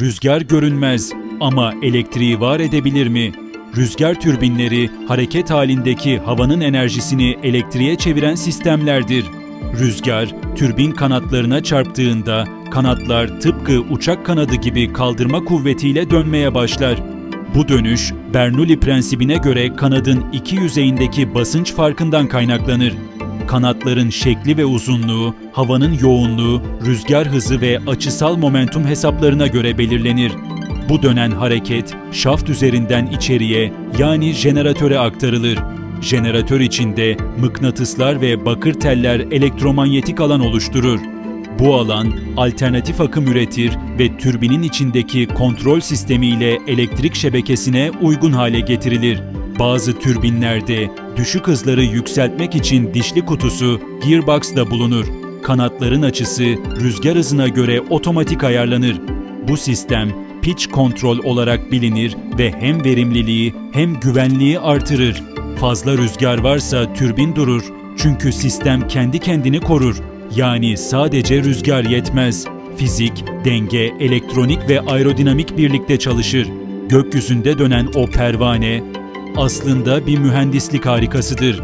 Rüzgar görünmez ama elektriği var edebilir mi? Rüzgar türbinleri hareket halindeki havanın enerjisini elektriğe çeviren sistemlerdir. Rüzgar, türbin kanatlarına çarptığında kanatlar tıpkı uçak kanadı gibi kaldırma kuvvetiyle dönmeye başlar. Bu dönüş, Bernoulli prensibine göre kanadın iki yüzeyindeki basınç farkından kaynaklanır. Kanatların şekli ve uzunluğu, havanın yoğunluğu, rüzgar hızı ve açısal momentum hesaplarına göre belirlenir. Bu dönen hareket şaft üzerinden içeriye yani jeneratöre aktarılır. Jeneratör içinde mıknatıslar ve bakır teller elektromanyetik alan oluşturur. Bu alan alternatif akım üretir ve türbinin içindeki kontrol sistemi ile elektrik şebekesine uygun hale getirilir. Bazı türbinlerde düşük hızları yükseltmek için dişli kutusu gearbox da bulunur. Kanatların açısı rüzgar hızına göre otomatik ayarlanır. Bu sistem pitch kontrol olarak bilinir ve hem verimliliği hem güvenliği artırır. Fazla rüzgar varsa türbin durur çünkü sistem kendi kendini korur. Yani sadece rüzgar yetmez. Fizik, denge, elektronik ve aerodinamik birlikte çalışır. Gökyüzünde dönen o pervane aslında bir mühendislik harikasıdır.